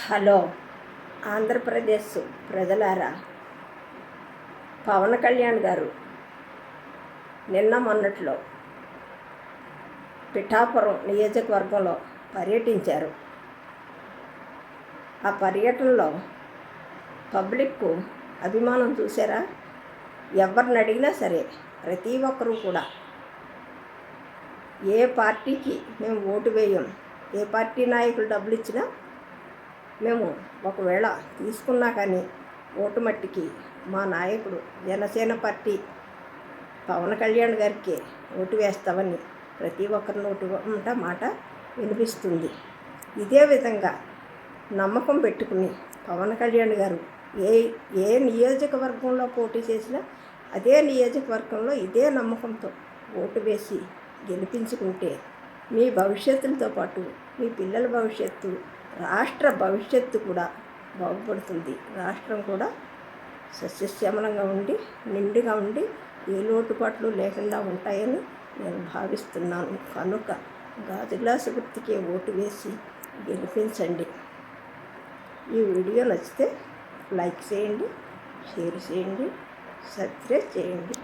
Hello Andhra Pradesh ప్రజలారా. పవన్ కళ్యాణ్ గారు నిన్న మొన్నట్లో పిఠాపురం నియోజకవర్గంలో పర్యటించారు. ఆ పర్యటనలో పబ్లిక్కు అభిమానం చూసారా ఎవరిని అడిగినా సరే ప్రతి ఒక్కరూ కూడా ఏ పార్టీకి మేము ఓటు వేయం ఏ పార్టీ నాయకులు డబ్బులు ఇచ్చినా మేము ఒకవేళ తీసుకున్నా కానీ ఓటు మట్టికి మా నాయకుడు జనసేన పార్టీ పవన్ కళ్యాణ్ గారికి ఓటు వేస్తామని ప్రతి ఒక్కరి ఓటు ఉంట మాట వినిపిస్తుంది. ఇదే విధంగా నమ్మకం పెట్టుకుని పవన్ కళ్యాణ్ గారు ఏ ఏ నియోజకవర్గంలో పోటీ చేసినా అదే నియోజకవర్గంలో ఇదే నమ్మకంతో ఓటు వేసి గెలిపించుకుంటే మీ భవిష్యత్తులతో పాటు మీ పిల్లల భవిష్యత్తు రాష్ట్ర భవిష్యత్తు కూడా బాగుపడుతుంది. రాష్ట్రం కూడా సస్యశ్యామలంగా ఉండి నిండుగా ఉండి ఏ లోటుపాట్లు లేకుండా ఉంటాయని నేను భావిస్తున్నాను. కనుక గాజు గ్లాసు గుర్తుకే ఓటు వేసి గెలిపించండి. ఈ వీడియో నచ్చితే లైక్ చేయండి షేర్ చేయండి సబ్స్క్రైబ్ చేయండి.